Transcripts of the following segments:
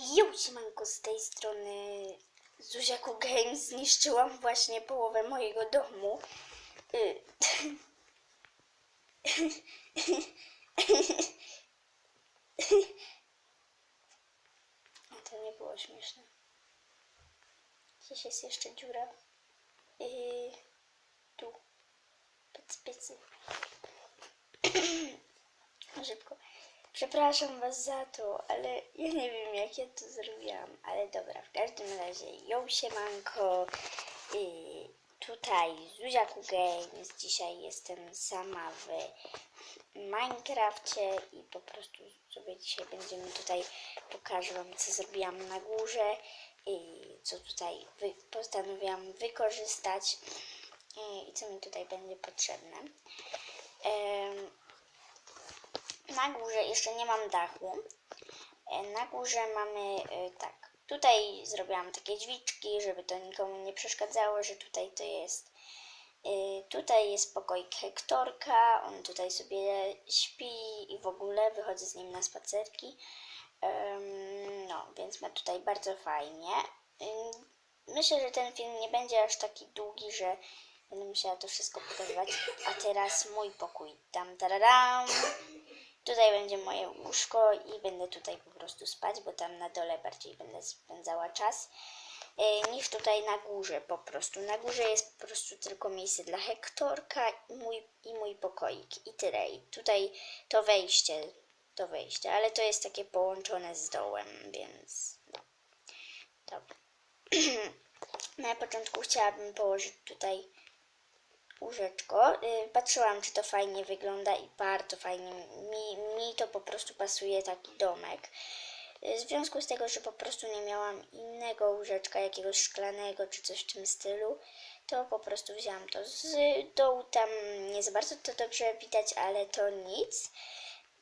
Jo, siemanko, z tej strony Zuziaku Games. Zniszczyłam właśnie połowę mojego domu. Y, to nie było śmieszne. Gdzieś jest jeszcze dziura. Yy, tu. Pod spiecy. Szybko. Przepraszam Was za to, ale ja nie wiem jak ja to zrobiłam, ale dobra, w każdym razie ją siemanko, yy, tutaj Zuziaku Games, dzisiaj jestem sama w Minecrafcie i po prostu sobie dzisiaj będziemy tutaj, pokażę Wam co zrobiłam na górze i co tutaj wy, postanowiłam wykorzystać i co mi tutaj będzie potrzebne. Na górze jeszcze nie mam dachu. E, Na górze mamy e, tak. Tutaj zrobiłam takie drzwiczki, żeby to nikomu nie przeszkadzało, że tutaj to jest. e, Tutaj jest pokoik Hektorka, on tutaj sobie śpi i w ogóle wychodzę z nim na spacerki. No, więc ma tutaj bardzo fajnie. Myślę, że ten film nie będzie aż taki długi, że będę musiała to wszystko pokazywać. A teraz mój pokój. Tam, tararam. Tutaj będzie moje łóżko i będę tutaj po prostu spać, bo tam na dole bardziej będę spędzała czas e, niż tutaj na górze po prostu. Na górze jest po prostu tylko miejsce dla Hektorka i mój, i mój pokoik i tyle. I tutaj to wejście, to wejście, ale to jest takie połączone z dołem, więc no. Dobra. na początku chciałabym położyć tutaj łóżeczko. Y, Patrzyłam, czy to fajnie wygląda i bardzo fajnie. Mi, mi to po prostu pasuje taki domek. Y, W związku z tego, że po prostu nie miałam innego łóżeczka, jakiegoś szklanego czy coś w tym stylu, to po prostu wzięłam to z dołu. Tam nie za bardzo to dobrze widać, ale to nic,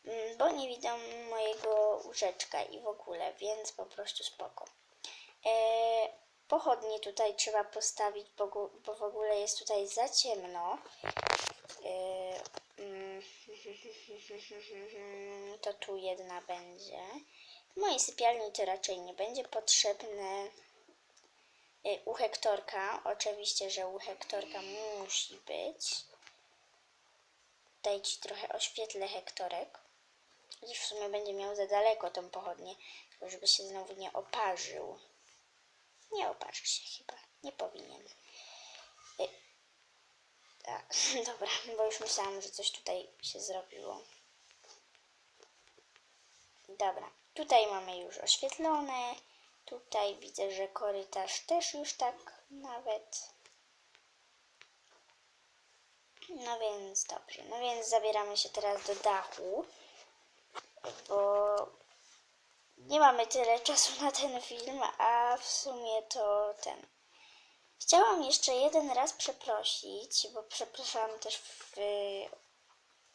mm, bo nie widzę mojego łóżeczka i w ogóle, więc po prostu spoko. E, pochodnie tutaj trzeba postawić, bo, bo w ogóle jest tutaj za ciemno. Mm, to tu jedna będzie. W mojej sypialni to raczej nie będzie potrzebne. E, U Hektorka, oczywiście, że u Hektorka musi być. Daj ci trochę oświetlę Hektorek. Chociaż w sumie będzie miał za daleko tą pochodnię, żeby się znowu nie oparzył. Nie oparzy się chyba. Nie powinien. Y, A, dobra, bo już myślałam, że coś tutaj się zrobiło. Dobra, tutaj mamy już oświetlone. Tutaj widzę, że korytarz też już tak nawet. No więc dobrze. No więc zabieramy się teraz do dachu, bo nie mamy tyle czasu na ten film, a w sumie to ten. Chciałam jeszcze jeden raz przeprosić, bo przepraszałam też w.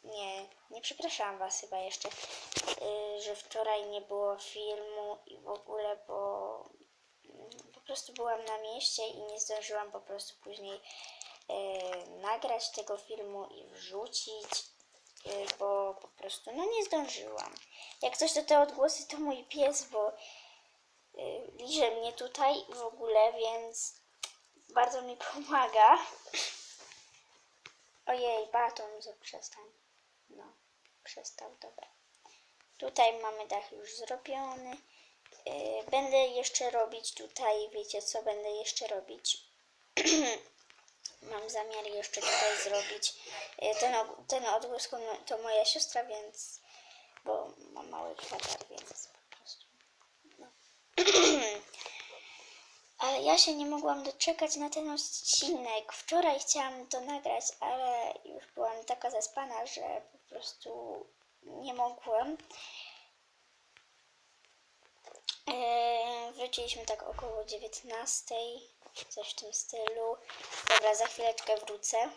Nie, nie przepraszałam Was chyba jeszcze, y, że wczoraj nie było filmu i w ogóle, bo mm, po prostu byłam na mieście i nie zdążyłam po prostu później y, nagrać tego filmu i wrzucić, bo po prostu no nie zdążyłam. Jak coś to te odgłosy to mój pies, bo y, liże mnie tutaj w ogóle, więc bardzo mi pomaga. Ojej, baton, przestań. No, przestał, dobra. Tutaj mamy dach już zrobiony. Yy, będę jeszcze robić tutaj, wiecie co będę jeszcze robić? Mam zamiar jeszcze tutaj zrobić. Yy, ten, ten odgłos to mo- to moja siostra, więc. Bo mam mały kwater, więc po prostu. No. Ale ja się nie mogłam doczekać na ten odcinek. Wczoraj chciałam to nagrać, ale już byłam taka zaspana, że po prostu nie mogłam. Eee, wróciliśmy tak około 19, coś w tym stylu. Dobra, za chwileczkę wrócę.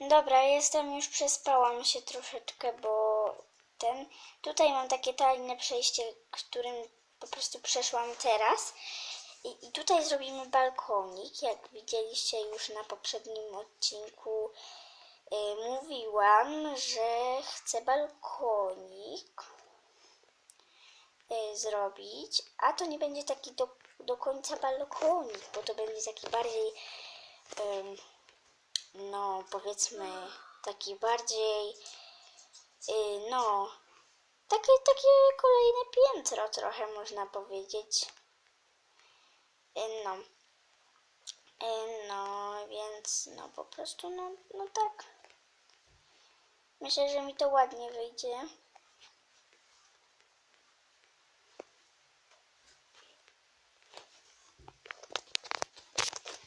Dobra, jestem już przespałam się troszeczkę, bo ten. Tutaj mam takie tajne przejście, którym po prostu przeszłam teraz. I, I tutaj zrobimy balkonik, jak widzieliście już na poprzednim odcinku. y, mówiłam, że chcę balkonik. Y, zrobić, a to nie będzie taki do, do końca balokonik, bo to będzie taki bardziej, no powiedzmy, taki bardziej, y, no, takie, takie kolejne piętro trochę można powiedzieć. Y, no. No, więc no po prostu, no, no tak. Myślę, że mi to ładnie wyjdzie.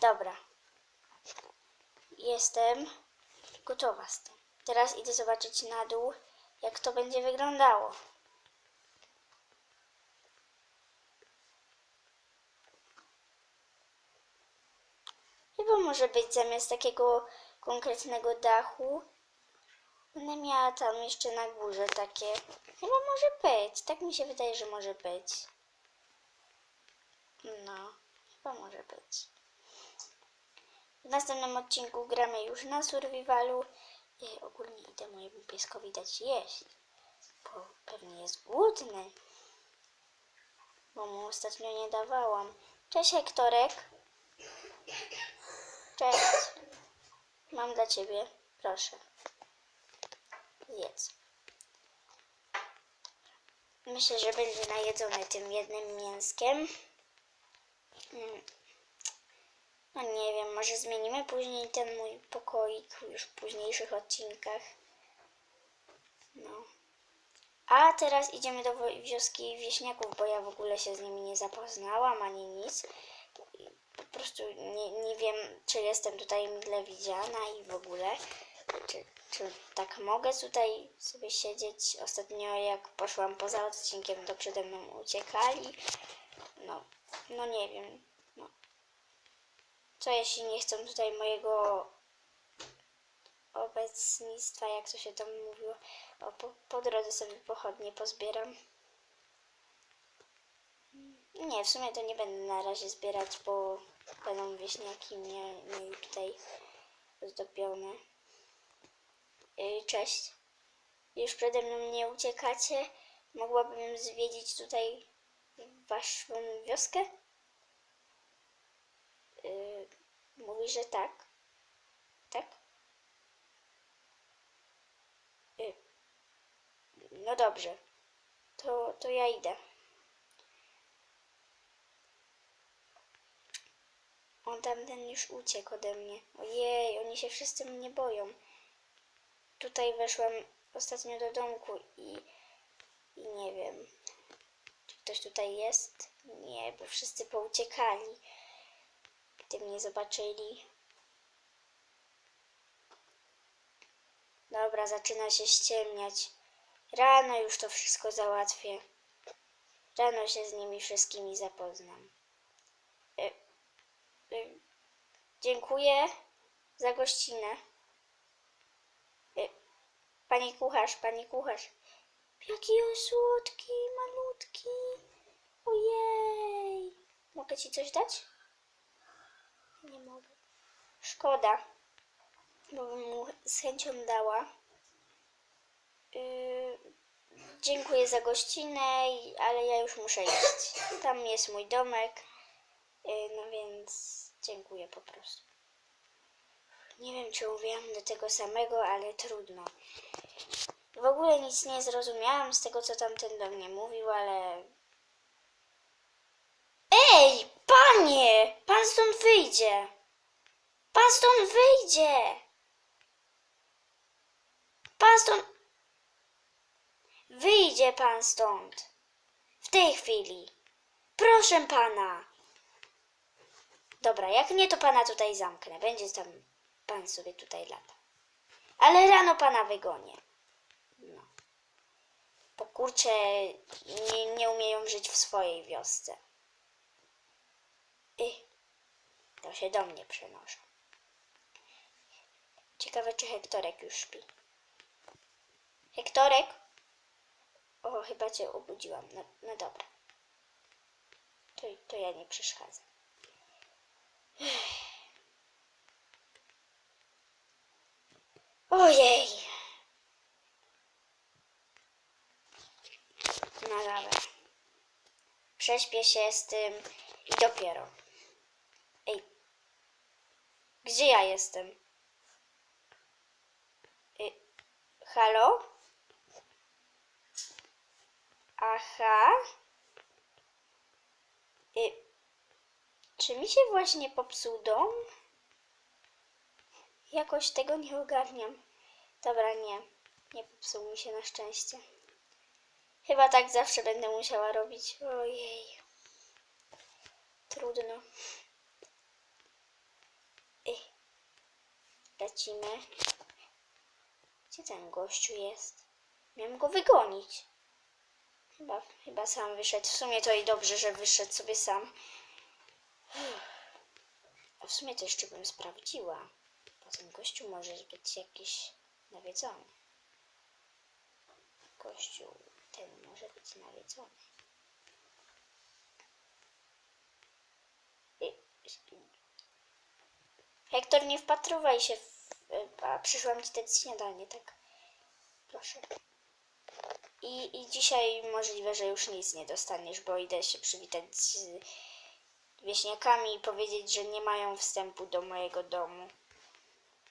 Dobra. Jestem gotowa z tym. Teraz idę zobaczyć na dół, jak to będzie wyglądało. Chyba może być zamiast takiego konkretnego dachu. Będę miała tam jeszcze na górze takie. Chyba może być. Tak mi się wydaje, że może być. No, chyba może być. W następnym odcinku gramy już na survivalu. I ogólnie idę mojemu pieskowi dać jeść. Bo pewnie jest głodny. Bo mu ostatnio nie dawałam. Cześć Hektorek. Cześć. Mam dla ciebie. Proszę. Zjedz. Myślę, że będzie najedzony tym jednym mięskiem. Mm. No nie wiem, może zmienimy później ten mój pokoik już w późniejszych odcinkach. No. A teraz idziemy do wioski wieśniaków, bo ja w ogóle się z nimi nie zapoznałam ani nic. Po prostu nie, nie wiem, czy jestem tutaj mile widziana i w ogóle. Czy, czy tak mogę tutaj sobie siedzieć? Ostatnio jak poszłam poza odcinkiem, to przede mną uciekali. No, no nie wiem. Co jeśli nie chcą tutaj mojego obecnictwa, jak to się tam mówiło? O, po, po drodze sobie pochodnie pozbieram. Nie, w sumie to nie będę na razie zbierać, bo będą wieśniaki mnie, mnie tutaj zdobione. Yy, cześć. Już przede mną nie uciekacie? Mogłabym zwiedzić tutaj waszą wioskę? Yy, mówi, że tak. Tak? Yy, no dobrze. To, to ja idę. On tamten już uciekł ode mnie. Ojej, oni się wszyscy mnie boją. Tutaj weszłam ostatnio do domku i, i nie wiem, czy ktoś tutaj jest? Nie, bo wszyscy pouciekali, gdy mnie zobaczyli. Dobra, zaczyna się ściemniać. Rano już to wszystko załatwię. Rano się z nimi wszystkimi zapoznam. Y, y, dziękuję za gościnę. Y, Panie kucharz, panie kucharz. Jaki on słodki, malutki. Ojej. Mogę ci coś dać? Nie mogę. Szkoda, bo bym mu z chęcią dała. Yy, dziękuję za gościnę, ale ja już muszę iść. Tam jest mój domek, yy, no więc dziękuję po prostu. Nie wiem, czy mówiłam do tego samego, ale trudno. W ogóle nic nie zrozumiałam z tego, co tamten do mnie mówił, ale... Ej, panie! Pan stąd wyjdzie! Pan stąd wyjdzie! Pan stąd... Wyjdzie pan stąd! W tej chwili! Proszę pana! Dobra, jak nie, to pana tutaj zamknę. Będzie tam pan sobie tutaj lata. Ale rano pana wygonię. No. Bo kurcze nie, nie umieją żyć w swojej wiosce. I to się do mnie przenoszą. Ciekawe, czy Hektorek już śpi. Hektorek? O, chyba cię obudziłam. No, no dobra. To, to ja nie przeszkadzam. Ojej. No dobra. prześpię się z tym i dopiero. Ej, gdzie ja jestem? Y, halo? Aha. Y, czy mi się właśnie popsuł dom? Jakoś tego nie ogarniam. Dobra, nie. Nie popsuł mi się na szczęście. Chyba tak zawsze będę musiała robić. Ojej. Trudno. Ej. Lecimy. Gdzie ten gościu jest? Miałem go wygonić. Chyba, chyba sam wyszedł. W sumie to i dobrze, że wyszedł sobie sam. A w sumie to jeszcze bym sprawdziła. Bo ten gościu może być jakiś nawiedzony. Gościu ten może być nawiedzony. Hektor, nie wpatrywaj się w... A przyszłam ci dać śniadanie, tak? Proszę. I, I dzisiaj możliwe, że już nic nie dostaniesz, bo idę się przywitać z wieśniakami i powiedzieć, że nie mają wstępu do mojego domu.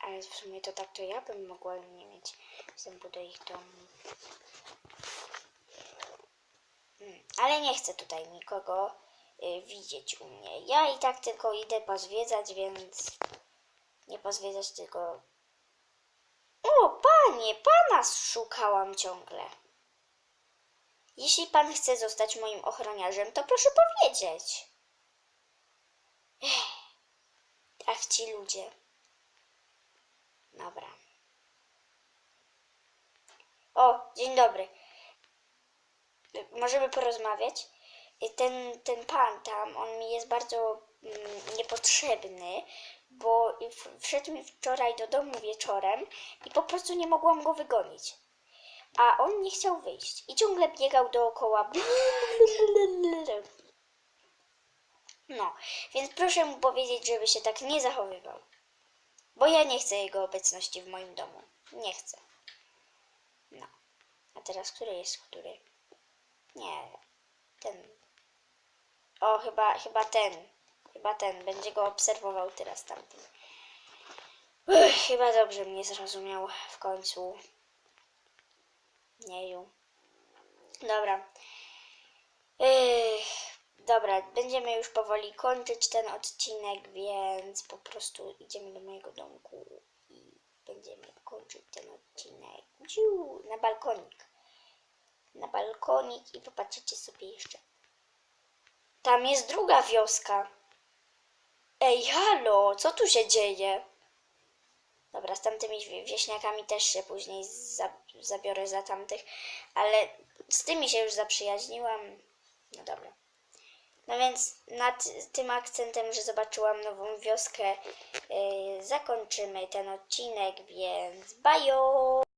Ale w sumie to tak to ja bym mogła nie mieć wstępu do ich domu. Hmm, Ale nie chcę tutaj nikogo y, widzieć u mnie. Ja i tak tylko idę pozwiedzać, więc nie pozwiedzać, tylko... O, panie, pana szukałam ciągle. Jeśli pan chce zostać moim ochroniarzem, to proszę powiedzieć. Ech, ach, ci ludzie. Dobra. O, dzień dobry. Możemy porozmawiać? Ten, ten pan tam, on mi jest bardzo mm, niepotrzebny, bo wszedł mi wczoraj do domu wieczorem i po prostu nie mogłam go wygonić. A on nie chciał wyjść i ciągle biegał dookoła. No, więc proszę mu powiedzieć, żeby się tak nie zachowywał. Bo ja nie chcę jego obecności w moim domu. Nie chcę. No. A teraz który jest który? Nie. Ten. O, chyba, chyba ten. Chyba ten. Będzie go obserwował teraz tamten. Chyba dobrze mnie zrozumiał w końcu. Nieju. Dobra. Ech, dobra, będziemy już powoli kończyć ten odcinek, więc po prostu idziemy do mojego domku i będziemy kończyć ten odcinek. Dziu, na balkonik. Na balkonik i popatrzycie sobie jeszcze. Tam jest druga wioska. Ej, halo, co tu się dzieje? Dobra, z tamtymi wie- wieśniakami też się później za, zabiorę za tamtych, ale z tymi się już zaprzyjaźniłam. No dobra. No więc nad tym akcentem, że zobaczyłam nową wioskę, yy, zakończymy ten odcinek, więc bajo!